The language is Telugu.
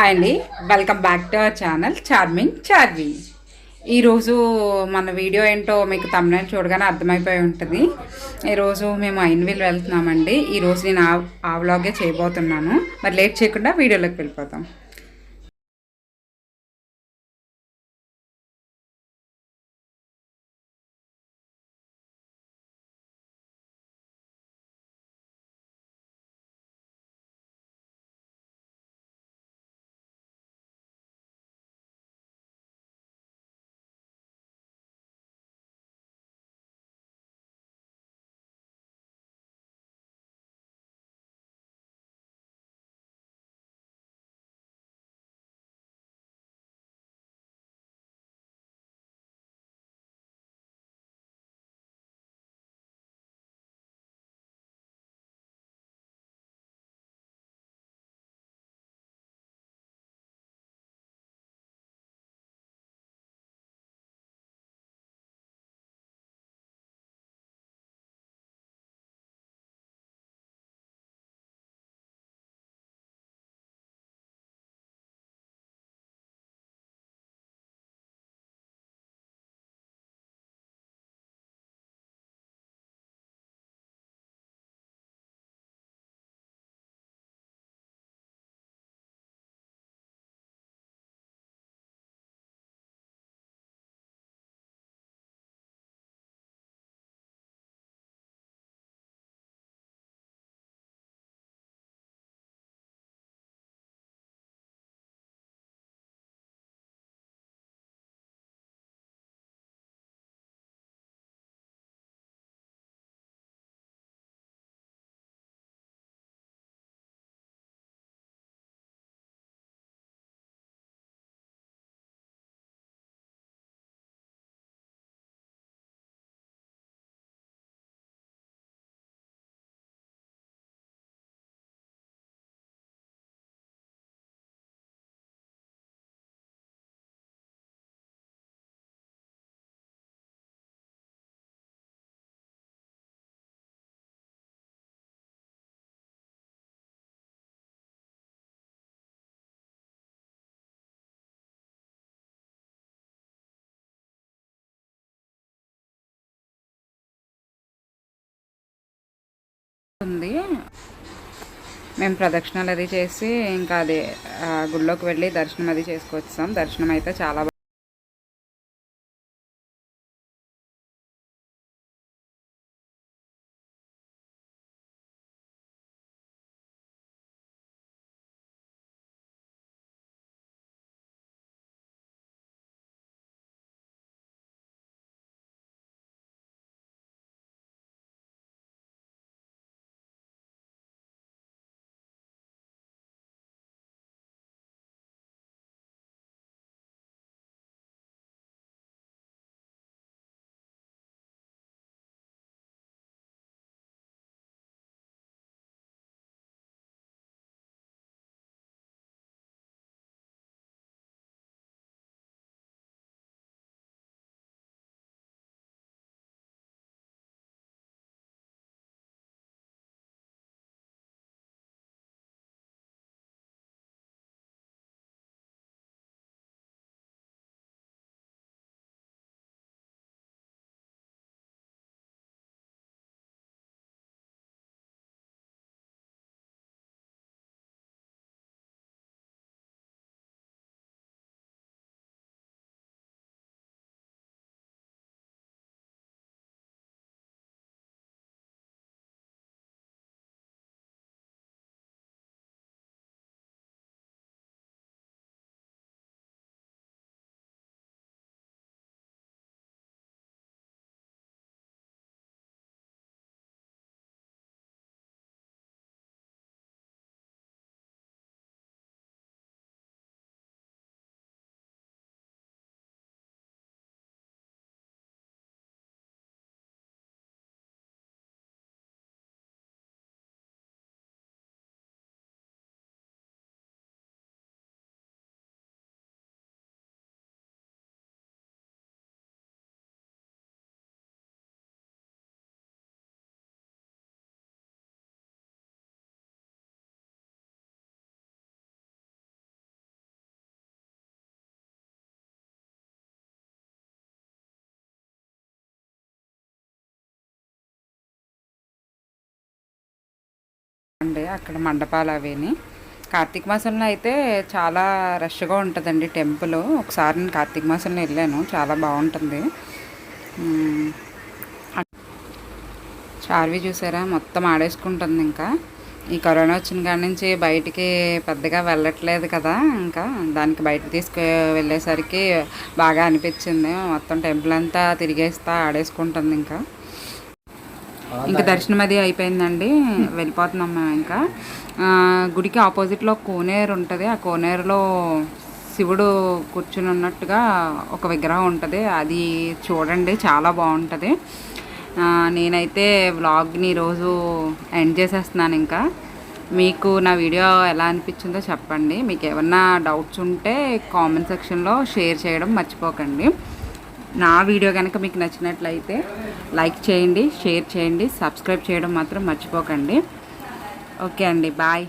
హాయ్ అండి. Welcome back to our channel charming Charvi ఈరోజు మన వీడియో ఏంటో మీకు తమిళ చూడగానే అర్థమైపోయి ఉంటుంది. ఈరోజు మేము ఐన్విల్ వెళ్తున్నామండి. ఈరోజు నేను ఆ ఆ వ్లాగే చేయబోతున్నాను. మరి లేట్ చేయకుండా వీడియోలోకి వెళ్ళిపోతాం. ఉంది మేము ప్రదక్షిణలు అది చేసి ఇంకా అది ఆ, గుడిలోకి వెళ్ళి దర్శనం అది చేసుకొచ్చాం. దర్శనం అయితే చాలా అండి అక్కడ మండపాలు అవిని. కార్తీక మాసంలో అయితే చాలా రష్గా ఉంటుందండి టెంపుల్. ఒకసారి నేను కార్తీక మాసంలో వెళ్ళాను చాలా బాగుంటుంది. చార్వి చూసారా? మొత్తం ఆడేసుకుంటుంది ఇంకా. ఈ కరోనా వచ్చిన కాడి నుంచి బయటికి పెద్దగా వెళ్ళట్లేదు కదా ఇంకా. దానికి బయట తీసుకు వెళ్ళేసరికి బాగా అనిపించింది. మొత్తం టెంపుల్ అంతా తిరిగేస్తా ఆడేసుకుంటుంది ఇంకా. ఇంకా దర్శనం అది అయిపోయిందండి వెళ్ళిపోతున్నాం మేము ఇంకా. గుడికి ఆపోజిట్లో కోనేరు ఉంటుంది. ఆ కోనేరులో శివుడు కూర్చుని ఉన్నట్టుగా ఒక విగ్రహం ఉంటుంది. అది చూడండి చాలా బాగుంటుంది. నేనైతే వ్లాగ్ని ఈరోజు ఎండ్ చేసేస్తున్నాను ఇంకా. మీకు నా వీడియో ఎలా అనిపించిందో చెప్పండి. మీకు ఏమన్నా డౌట్స్ ఉంటే కామెంట్ సెక్షన్లో షేర్ చేయడం మర్చిపోకండి. నా వీడియో కనుక మీకు నచ్చినట్లయితే లైక్ చేయండి షేర్ చేయండి సబ్స్క్రైబ్ చేయడం మాత్రం మర్చిపోకండి. ఓకే అండి బాయ్.